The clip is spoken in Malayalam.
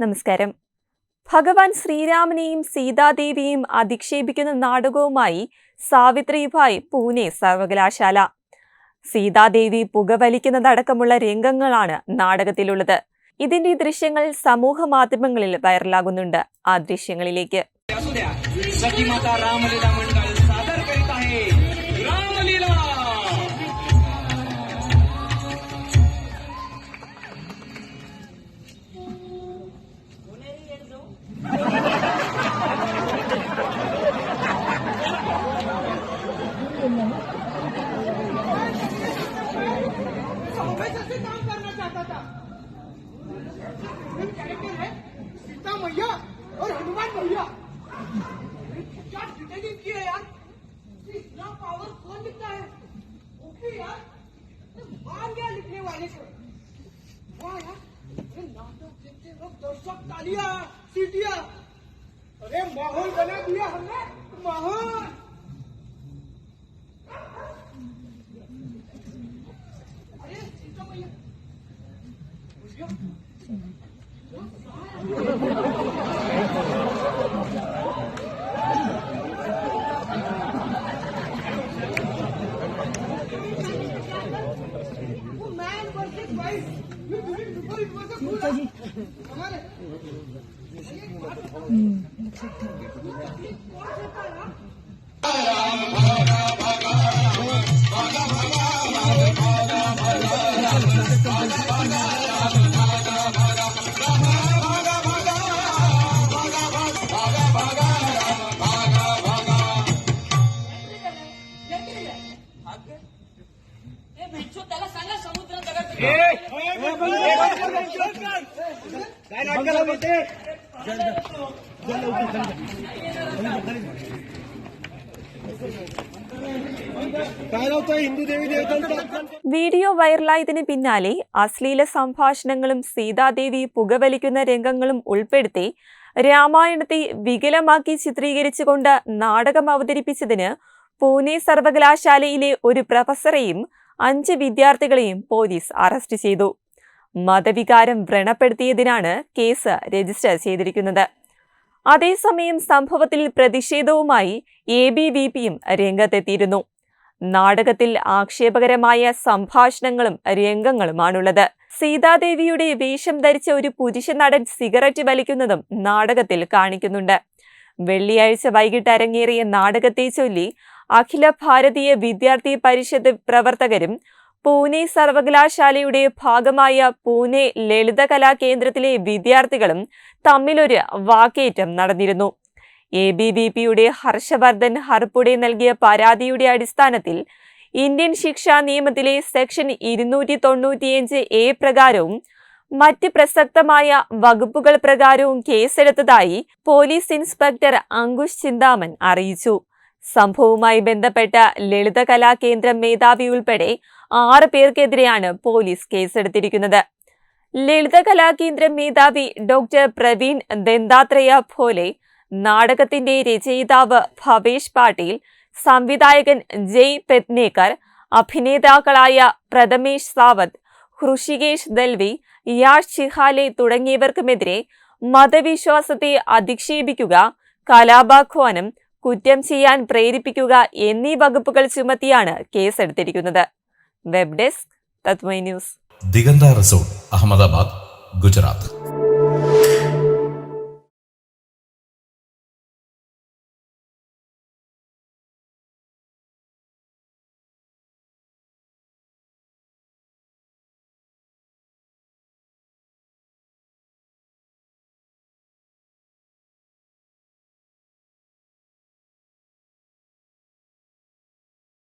നമസ്കാരം. ഭഗവാൻ ശ്രീരാമനെയും സീതാദേവിയെയും അധിക്ഷേപിക്കുന്ന നാടകവുമായി സാവിത്രിഭായ് പൂനെ സർവകലാശാല. സീതാദേവി പുകവലിക്കുന്നതടക്കമുള്ള രംഗങ്ങളാണ് നാടകത്തിലുള്ളത്. ഇതിന്റെ ദൃശ്യങ്ങൾ സമൂഹ മാധ്യമങ്ങളിൽ വൈറലാകുന്നുണ്ട്. ആ ദൃശ്യങ്ങളിലേക്ക്. हमेशा से काम करना चाहता था। कैरेक्टर है सीता मैया और हनुमान भैया क्या डिटेलिंग की है यार। इतना पावर कौन लिखता है? ओके यार मान गया लिखने वाले को। वाह यार नाटक देखते दर्शक अरे माहौल बना दिया हमने, माहौल। पापा जी हम्म। त्याला सांगा समुद्र दगड വീഡിയോ വൈറലായതിന് പിന്നാലെ അശ്ലീല സംഭാഷണങ്ങളും സീതാദേവി പുകവലിക്കുന്ന രംഗങ്ങളും ഉൾപ്പെടുത്തി രാമായണത്തെ വികലമാക്കി ചിത്രീകരിച്ചുകൊണ്ട് നാടകം അവതരിപ്പിച്ചതിന് പൂനെ സർവകലാശാലയിലെ ഒരു പ്രൊഫസറെയും അഞ്ച് വിദ്യാർത്ഥികളെയും പോലീസ് അറസ്റ്റ് ചെയ്തു. മതവികാരം വ്രണപ്പെടുത്തിയതിനാണ് കേസ് രജിസ്റ്റർ ചെയ്തിരിക്കുന്നത്. അതേസമയം സംഭവത്തിൽ പ്രതിഷേധവുമായി എ ബി വി പിയും രംഗത്തെത്തിയിരുന്നു. നാടകത്തിൽ ആക്ഷേപകരമായ സംഭാഷണങ്ങളും രംഗങ്ങളുമാണുള്ളത്. സീതാദേവിയുടെ വേഷം ധരിച്ച ഒരു പുരുഷ നടൻ സിഗരറ്റ് വലിക്കുന്നതും നാടകത്തിൽ കാണിക്കുന്നുണ്ട്. വെള്ളിയാഴ്ച വൈകിട്ട് അരങ്ങേറിയ നാടകത്തെ ചൊല്ലി അഖില ഭാരതീയ വിദ്യാർത്ഥി പരിഷത്ത് പ്രവർത്തകരും പൂനെ സർവകലാശാലയുടെ ഭാഗമായ പൂനെ ലളിതകലാ കേന്ദ്രത്തിലെ വിദ്യാർത്ഥികളും തമ്മിലൊരു വാക്കേറ്റം നടന്നിരുന്നു. എ ബി വി പിയുടെ ഹർഷവർദ്ധൻ ഹർപ്പുടെ നൽകിയ പരാതിയുടെ അടിസ്ഥാനത്തിൽ ഇന്ത്യൻ ശിക്ഷാ നിയമത്തിലെ സെക്ഷൻ ഇരുന്നൂറ്റി തൊണ്ണൂറ്റിയഞ്ച് എ പ്രകാരവും മറ്റ് പ്രസക്തമായ വകുപ്പുകൾ പ്രകാരവും കേസെടുത്തതായി പോലീസ് ഇൻസ്പെക്ടർ അങ്കുഷ് ചിന്താമൻ അറിയിച്ചു. സംഭവവുമായി ബന്ധപ്പെട്ട ലളിത കലാകേന്ദ്രം മേധാവി ഉൾപ്പെടെ ആറ് പേർക്കെതിരെയാണ് പോലീസ് കേസെടുത്തിരിക്കുന്നത്. ലളിത കലാകേന്ദ്രം മേധാവി ഡോക്ടർ പ്രവീൺ ദന്താത്രേയ ഭോലെ നാടകത്തിന്റെ രചയിതാവ് ഭവേഷ് പാട്ടീൽ സംവിധായകൻ ജയ് പെത്നേക്കർ അഭിനേതാക്കളായ പ്രഥമേഷ് സാവത് ഹൃഷികേഷ് ദൽവി യാഷ് ചിഹാലെ തുടങ്ങിയവർക്കുമെതിരെ മതവിശ്വാസത്തെ അധിക്ഷേപിക്കുക കലാപാഹ്വാനം കുറ്റം ചെയ്യാൻ പ്രേരിപ്പിക്കുക എന്നീ വകുപ്പുകൾ ചുമത്തിയാണ് കേസ് എടുത്തിരിക്കുന്നത് വെബ് ഡെസ്ക് തത്വൈ ന്യൂസ് ദിഗന്ത റിസോർട്ട് അഹമ്മദാബാദ് ഗുജറാത്ത്.